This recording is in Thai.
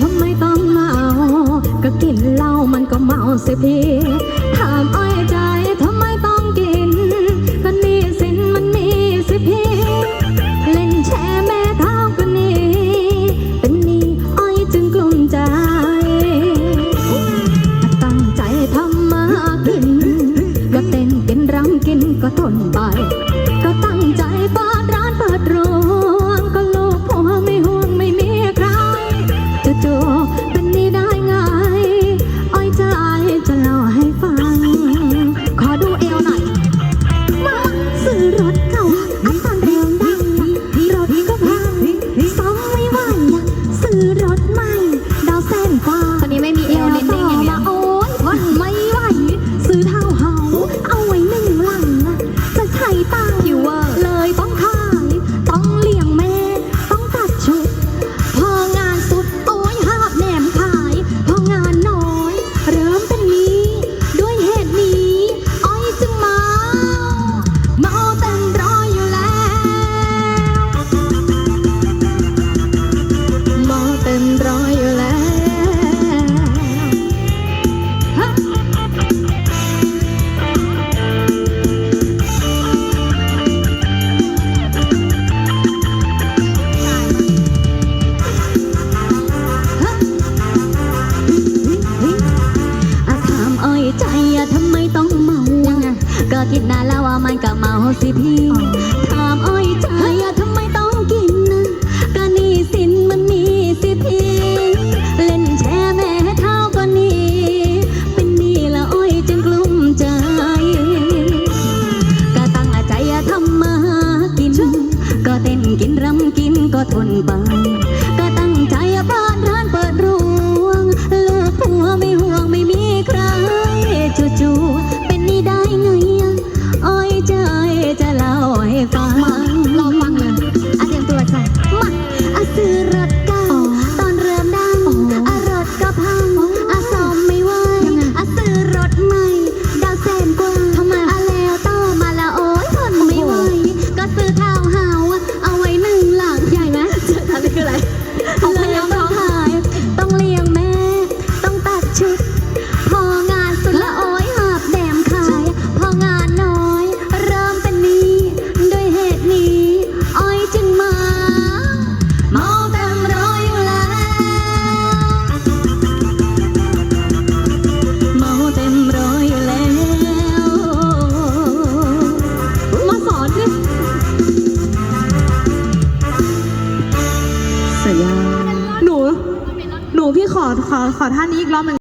ทำไมต้องเมา ก็กินเหล้ามันก็เมาสิพี่ถามอ้อยใจทำไมต้องกิน ก็นี่สินมันมีสิพี่ เล่นแช่แม่เท้าก็นี่ เป็นนี่อ้อยจึงกลุ้มใจ ตั้งใจทำมากิน ก็เต้นกินรำกินก็ทนไป ขึ้นรถ อคินนานแล้วว่ามันก็เมาสิพี่ถามอ้อยใจทำไมต้องกินนะก็นี่สินมันมีสิพี่ เล่นแช่แม่เท่าก็นี่ เป็นนี่ละอ้อยจนกลุ้มใจ ก็ตั้งใจทำมาากิน ก็เต้นกินรำกินก็ทนไป พี่ขอขอขอท่านนี้อีกรอบหนึ่ง